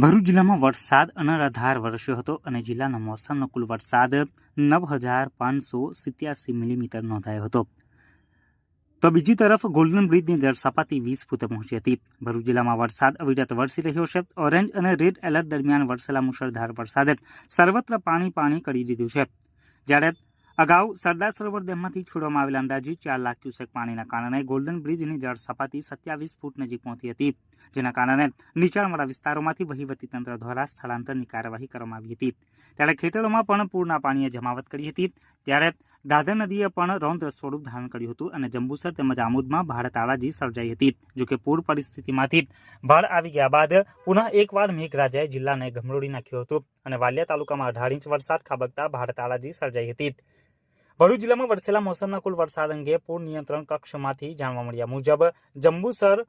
ભરૂચ જિલ્લામાં વરસાદ અનરાધાર વરસ્યો હતો અને જિલ્લાના મોસમનો કુલ વરસાદ નવ હજાર પાંચસો સિત્યાસી મિલીમીટર નોંધાયો હતો. તો બીજી તરફ ગોલ્ડન બ્રિજની જળ સપાટી વીસ ફૂટે પહોંચી હતી. ભરૂચ જિલ્લામાં વરસાદ અવિરત વરસી રહ્યો છે. ઓરેન્જ અને રેડ એલર્ટ દરમિયાન વરસેલા મુશળધાર વરસાદે સર્વત્ર પાણી પાણી કરી દીધું છે. જ્યારે અગાઉ સરદાર સરોવર ડેમમાંથી છોડવામાં આવેલા અંદાજે ચાર લાખ ક્યુસેક પાણીના કારણે ગોલ્ડન બ્રિજની જળ સપાટી સત્યાવીસ ફૂટ નજીક પહોંચી હતી, જેના કારણે નીચાણવાળા વિસ્તારોમાંથી વહીવટીતંત્ર દ્વારા સ્થળાંતરની કાર્યવાહી કરવામાં આવી હતી. ત્યારે ખેતરોમાં પણ પૂરના પાણીએ જમાવટ કરી હતી. ત્યારે દાદર નદીએ પણ રૌદ્ર સ્વરૂપ ધારણ કર્યું હતું અને જંબુસર તેમજ આમોદમાં ભારે તાળાજી સર્જાઈ હતી જોકે પૂર પરિસ્થિતિમાંથી ભાર આવી ગયા બાદ પુનઃ એકવાર મેઘરાજાએ જિલ્લાને ગમરોડી નાખ્યો હતો અને વાલિયા તાલુકામાં અઢાર ઇંચ વરસાદ ખાબકતા ભારે તાળાજી સર્જાઈ હતી. ભરૂચ જિલ્લામાં વરસેલા મોસમના કુલ વરસાદ અંગે પૂર નિયંત્રણ કક્ષમાંથી જાણવા મળ્યા મુજબ, જંબુસર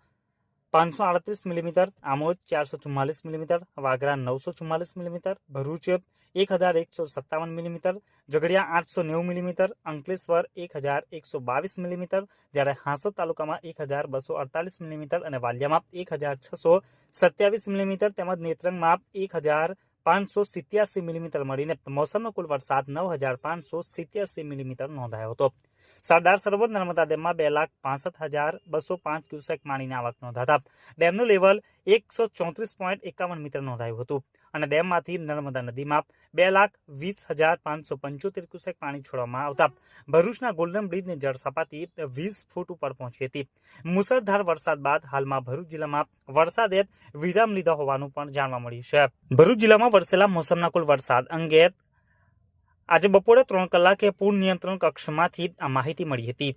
પાંચસો આડત્રીસ મિલીમીટર, આમોદ ચારસો ચુમ્માલીસ મિલીમીટર, વાગરા નવસો ચુમ્માલીસ મિલીમીટર, ભરૂચ એક હજાર એકસો સત્તાવન મિલીમીટર, ઝઘડિયા આઠસો નેવું મિલીમીટર, અંકલેશ્વર એક હજાર એકસો બાવીસ મિલીમીટર, જ્યારે હાંસોદ તાલુકામાં એક હજાર બસો અડતાલીસ મિલીમીટર અને વાલિયામાં એક હજાર છસો સત્યાવીસ મિલીમીટર તેમજ નેત્રંગમાં એક હજાર પાંચસો સિત્યાસી મિલીમીટર મળીને મોસમનો કુલ વરસાદ નવ હજાર પાંચસો સિત્યાસી મિલીમીટર નોંધાયો હતો. સરદાર સરોવર નર્મદા ડેમમાં બે લાખ પાસઠ હજાર બસો પાંચ ક્યુસેક પાણીની આવક નોંધાતા ડેમનું લેવલ એકસો ચોત્રીસ પોઈન્ટ એકાવન મીટર નોંધાયું હતું. અને ડેમમાંથી નર્મદા નદીમાં બે લાખ વીસ હજાર પાંચસો પંચોતેર ક્યુસેક પાણી છોડવામાં આવતા. ભરૂચના ગોલ્ડન બ્રિજની જળ સપાટી વીસ ફૂટ ઉપર પહોંચી હતી. મુસળધાર વરસાદ બાદ હાલમાં ભરૂચ જિલ્લામાં વરસાદે વિરામ લીધા હોવાનું પણ જાણવા મળ્યું છે. ભરૂચ જિલ્લામાં વરસેલા મોસમના કુલ વરસાદ અંગે આજે બપોરે ત્રણ કલાકે પૂર નિયંત્રણ કક્ષમાંથી આ માહિતી મળી હતી.